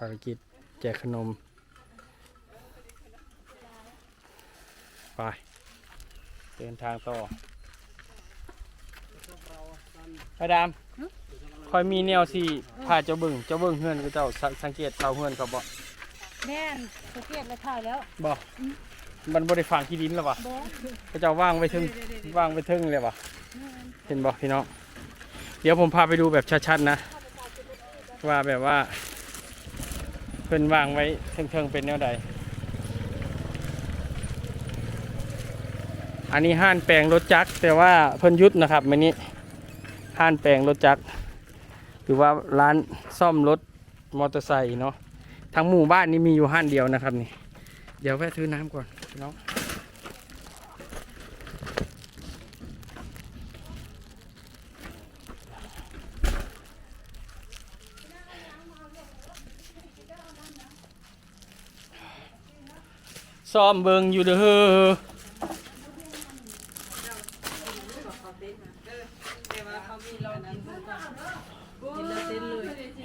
ภารกิจแจกขนม ไป เดินทางต่อพระดามคอยมีแนวที่พาเจ้าเบิ่งเจ้าเบิ่งเฮือนกับเจ้าสสังเกตเสาเฮือนเขาบ่แม่นตะเกียบแล้วถ่ายแล้วบ่มันบ่ได้ฝังที่ดินแล้ววะบ่เขาเจ้าว่างไว้ถึงว่างไว้ถึงเลยวะเห็นบ่พี่น้องเดี๋ยวผมพาไปดูแบบชัดๆนะ ว่าแบบว่าเพิ่นวางไว้เทิงๆเป็นแนวใด อันนี้ห้านแปลงรถจักรแต่ว่าเพิ่นยุดนะครับมันนี้ห้านแปลงรถจักรหรือว่าร้านซ่อมรถมอเตอร์ไซค์เนาะทั้งหมู่บ้านนี้มีอยู่ห้านเดียวนะครับนี่ เดี๋ยวแวะซื้อน้ำก่อนเน้อง ซ่อมเบิงอยู่เด้อ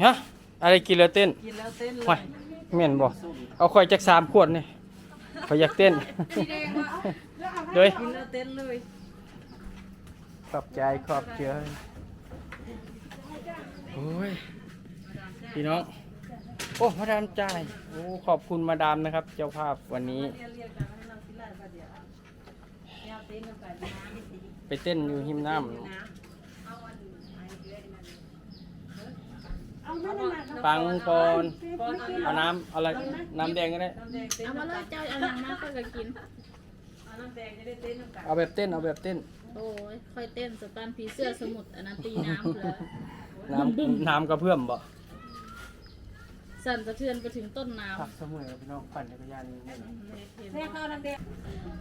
ฮะอะไรกินแล้วเต้นกินแล้วเต้นเลห่วยแม่นบ่เอาข่อยจักสามขวดนี่ข่อยอยากเต้นเด้ยกินแล้วเต้นเลยขอบใจขอบใจโอ้ยพี่น้อง โอ้มาดามจ่ายโอ้ขอบคุณมาดามนะครับ เจ้าภาพวันนี้เรียนเรียนกันให้เรากินแล้วก็เดี๋ยวเอาเต้นแล้วกันน้ำสิไปเต้นอยู่หิมน้น้ำเอาอันไอ้เรื่อยนั่นเอานั่นน่ะำปังปอนก่อนเอาเอาน้ำเอาอะไรน้ำแดงก็ได้น้ำแดงเต้นเอามาเลยเจ้าเอาอย่างมากก็จะกินเอาน้ำแดงจะได้เต้นน้ำกันเอาแบบเต้นเอาแบบเต้น โอ้ยค่อยเต้นสตันผีเสื้อสมุทรอันนั้นตีน้ำเลยน้ำน้ำกระเพื่อมบ่ สั่นสะเทือนไปถึงต้นน้พักเสมอพี่น้องปั่นจักรยานนี่แม่เข้าน้ำแดง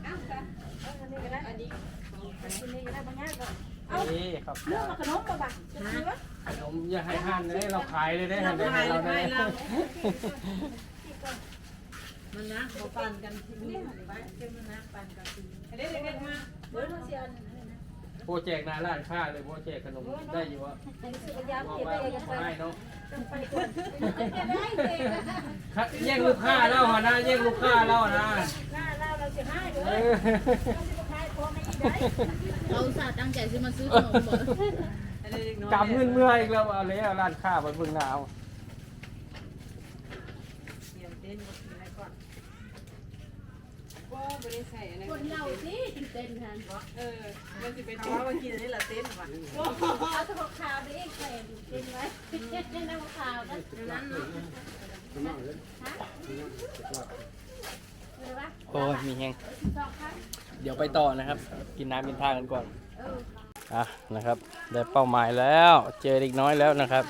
เอาจ้ะเอาอันนี้ก็ได้อันนี้อันนี้ก็ได้บ่ยากก็เอ้ครับเลือกมาขนมบ่บักจะซื้อขนมอย่าให้ห้านเลยเราขายเลยได้หันได้เราได้มันนะเขาปั่นกันที่นี่ไปเจ้ามันนะปั่นกันที่นี่เด็กเด็กมาเดี๋ยวเราสิอัน โปรเจกต์หนาร้านค้าเลยโปรเจกต์ขนมได้อยู่วะอันนี้สิยามบอกเก็บว่าไว้ยังไงให้เนาะไปก่อนได้เด้อครับแย่งลูกค้าแล้วหนะแย่งลูกค้าแล้วนะหน้าเราเราสิให้เด้เอออเราสิบ่ขายของให้ได้เราอุตส่าห์ตั้งใจซื้อมาซื้อขนมบ่เด็กน้อยกำเงินเมื่ออีกแล้วเอาเลยเอาร้านค้าไปเบิ่งหนาว เดี๋ยวเต้น มากินอะไรก่อนก็ไม่ได้ใส่อะไรคนเราสิกินเต้นทันเออมันจะเป็นเพราะว่ากินอันนี้ละเต้นว่ะเอาตะขาวดิใส่กินไว้น้ำขาวกันนั้นเนาะโอ้ยมีแฮงเดี๋ยวไปต่อนะครับ กินน้ำกินท่ากันก่อนอะนะครับ ได้เป้าหมายแล้ว เจอเด็กน้อยแล้วนะครับ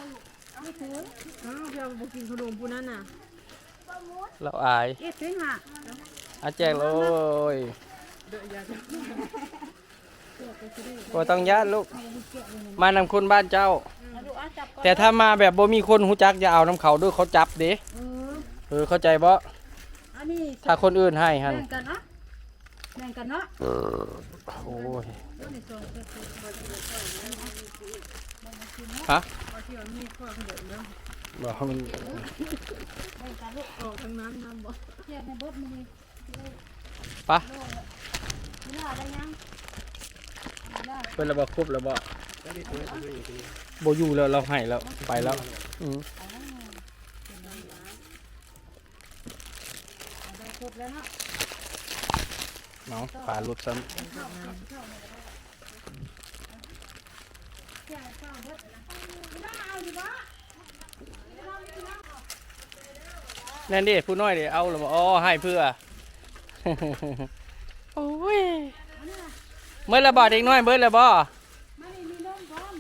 อ้าวพี่เอาไปกินขนมปูนั่นน่ะเราอายเอ๊ะถึงห่ะ อาแจกเลยก็ต้องญาติลูก มานำคนบ้านเจ้าเอาดูเอาจับก่อนแต่ถ้ามาแบบบ่มีคนหูจักจะเอาน้ำเขาด้วยเขาจับเด้เออเออเข้าใจบ่อันนี้ถ้าคนอื่นให้ฮันแบ่งกันเนาะแบ่งกันเนาะโอ้ยฮะบอกมันออกทางน้ำน้ำบ่เทียบในเบิดมือ ปะนี่ล่ะได้ยังเพิ่นระบอกครบแล้วบ่บ่อยู่แล้วเราให้แล้วไปแล้วอืมได้ครบแล้วเนาะเนาะปลาหลุดซ้ำนั่นดิผู้น้อยเดี๋ยวเอาหรือบ่อ๋อให้เพื่อ โอ้ยเมื่อระบาดเด็กน้อยเบิดแล้วบ่ไม่ได้มีนมพร้อม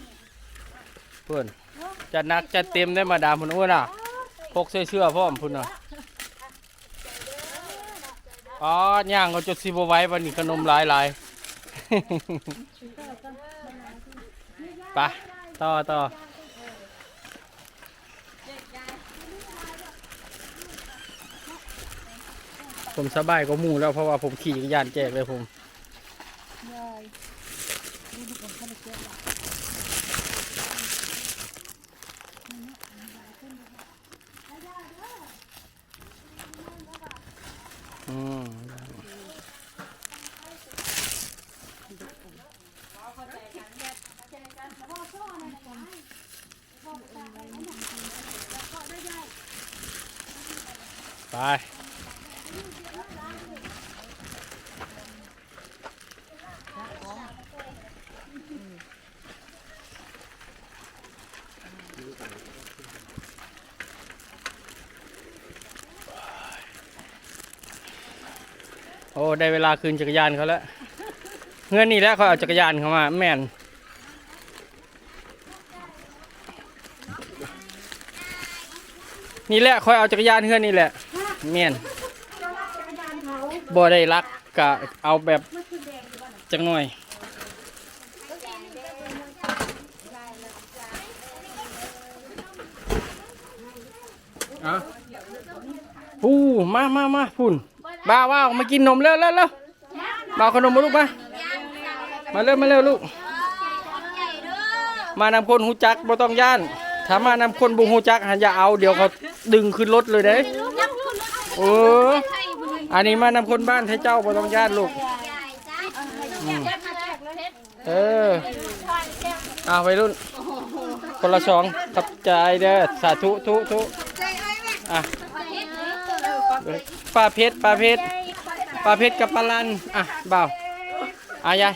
เพื่อนจัดหนักจัดเต็มได้มาดามพุ่นอ้วนอะพกเสื้อเสื้อพร้อมพุ่นน่ะอ๋อย่างก็จุดสิบไว้วันนี้ขนมหลายหลายไปต่อต่อ ผมสบายก็มูแล้วเพราะว่าผมขี่จักรยานแจกเลยผมอืม ได้เวลาคืนจักรยานเขาแล้วเงื่อนนี่แหล้วเขาเอาจักรยานเขามา แม่นนี่แหละคอยเอาจักรยานเฮือนนี่แหละแม่นบ่ได้รักกะเอาแบบจังหน่อยเอาปูมามามาพุ่น บ้าว้าวมากินนมเร็วเร็วเร็วบ่าขนมมาลูกมามาเร็วมาเร็วลูก มานำคนหูจักบ่ต้องย่านถ้ามานำคนบุหูจักหันอย่าเอาเดี๋ยวเขาดึงขึ้นรถเลยเด้โอ้อันนี้มานำคนบ้านให้เจ้าบ่ต้องย่านลูกเออเอาไปรุ่น คนละสองขับใจเด้อสาธุทุทุอะ ปลาเพชรปลาเพชรปลาเพชรกับปลาลันอะบ่าวอายาย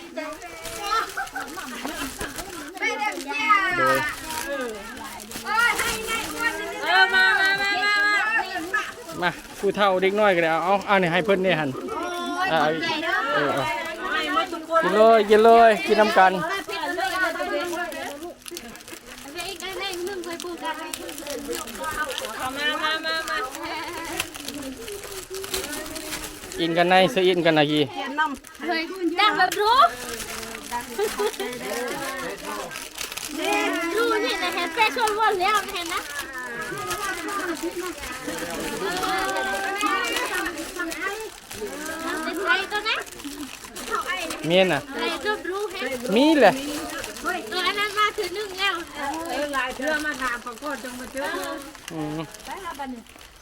โดยเออมามามามามามาผู้เฒ่าเด็กน้อยก็ได้เอาเอาเอาเนี่ยให้เพิ่นเนี่ยหันอะเอาเออเอาให้หมดทุกคนกินเลยกินเลยกินน้ำกัน เอามามามามา อินกันในเสื้ออินกันนะกี ดังแบบรู้รู้นี่นะเห็นแฟชั่นวันแล้วเห็นนะใส่ตัวนะ เมียนน่ะ ใส่ตัว รู้เห็นมีแหละตัวอันนั้นมาถือหนึ่งแล้วเออหลายเทื่อมาถามเขาก็จังมาเจออืม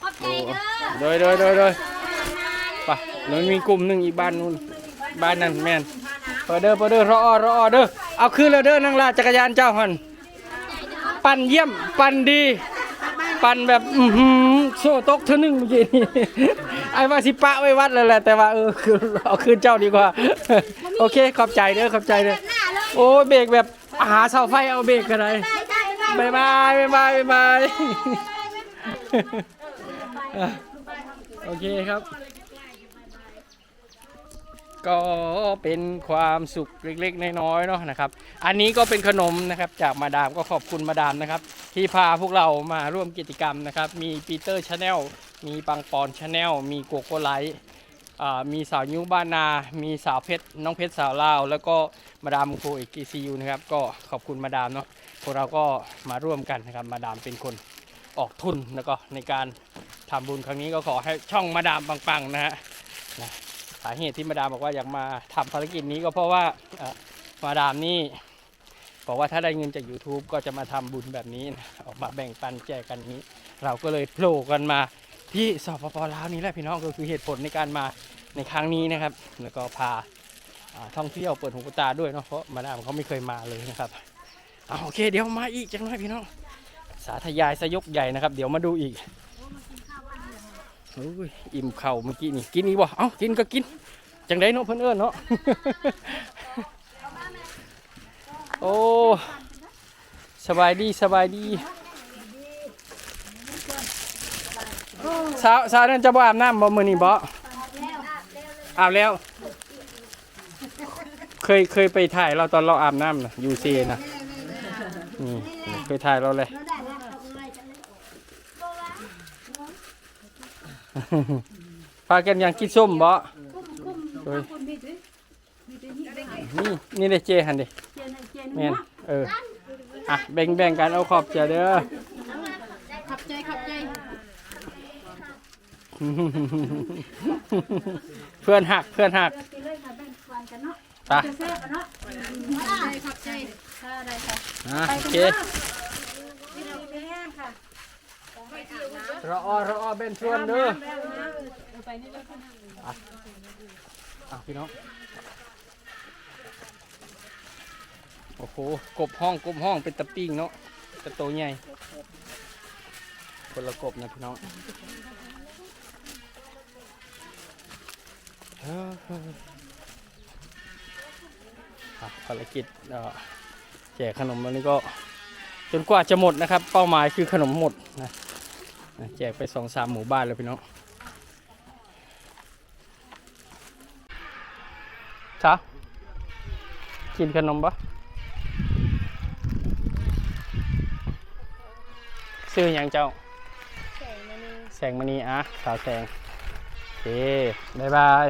ขอบใจเด้อ โดยโดยโดยโดยไป แล้วมีกลุ่มหนึ่งอีกบ้านนู้นบ้านนั่นแม่นเปิดเด้อเปิดเด้อรอรอเด้อเอาคืนแล้วเด้อนั่งลาจักรยานเจ้าหันปั่นเยี่ยมปั่นดี ปั่นแบบอือหือโซ่ตกเท่านึงเมื่อกี้นี่ไอ้ว่าสิปะไว้วัดเลยแหละแต่ว่าเออคือเอาคืนเจ้าดีกว่า โอเคขอบใจเด้อขอบใจเด้อโอ้ยเบรกแบบหาเสาไฟเอาเบรกกันเลยบายบายบายบายบายบายโอเคครับ ก็เป็นความสุขเล็กๆ น้อยๆเนาะนะครับ อันนี้ก็เป็นขนมนะครับจากมาดามก็ขอบคุณมาดามนะครับ ที่พาพวกเรามาร่วมกิจกรรมนะครับ มีปีเตอร์ชาแนลมีปังปอนชาแนลมีโกโก้ไลท์มีสาวนิ้วบ้านนา มีสาวเพชรน้องเพชรสาวลาว แล้วก็มาดามโคเอกซียูนะครับ ก็ขอบคุณมาดามเนาะพวกเราก็มาร่วมกันนะครับ มาดามเป็นคนออกทุนแล้วก็ในการทำบุญครั้งนี้ก็ขอให้ช่องมาดามปังๆนะฮะาเหตุที่มาดามบอกว่าอยากมาทำภารกิจนี้ก็เพราะว่ามาดามนี่บอกว่าถ้าได้เงินจาก YouTube ก็จะมาทำบุญแบบนี้นะออกมาแบ่งปันแจกกันนี้ เราก็เลยโผล่กันมาที่สปปลาวนี่แหละพี่น้องก็คือเหตุผลในการมาในครั้งนี้นะครับ แล้วก็พาท่องเที่ยวเปิดหูปตาด้วยเนาะเพราะมาดามเขาไม่เคยมาเลยนะครับเอาโอเค เดี๋ยวมาอีกจังหน่อยพี่น้องสาธยายสยกใหญ่นะครับ เดี๋ยวมาดูอีก โอ้ยอิ่มเข่าเมื่อกี้นี่กินอีกบ่เอ้ากินก็กินจังไดเนาะเพิ่นเอินเนาะโอ้สบายดีสบายดีสาวสาวนั่นจะบ่อาบน้ำบ่มือนี้บ่อาบแล้ว เคยเคยไปถ่ายเราตอนเราอาบน้ำนะยูเซนะนี่เคยถ่ายเราเลย พากันยังกินส้มบ่เฮ้ยนี่นี่เลยเจหันดิแม่นเอออะแบ่งแบ่งกันเอาขอบใจเด้อขอบใจขอบใจ เพื่อนหักเพื่อนหักไปขอบใจค่ะได้ค่ะอะโอเค รออรออเบนชวนเด้อไปนี่แล้วอะพี่น้อง โอ้โห กบห้องกบห้องเป็นตะปิ้งเนาะตะโตใหญ่ คนละกบนะพี่น้องเฮ้ออะภารกิจแจกขนมวันนี้ก็ จนกว่าจะหมดนะครับ เป้าหมายคือขนมหมดนะนะแจกไปสองสามหมู่บ้านเลยพี่น้องจ้ากินขนมปะซื้อหยังเจ้า แสงมันนี่แสงมณีอะสาวแสงโอเคบ๊ายบาย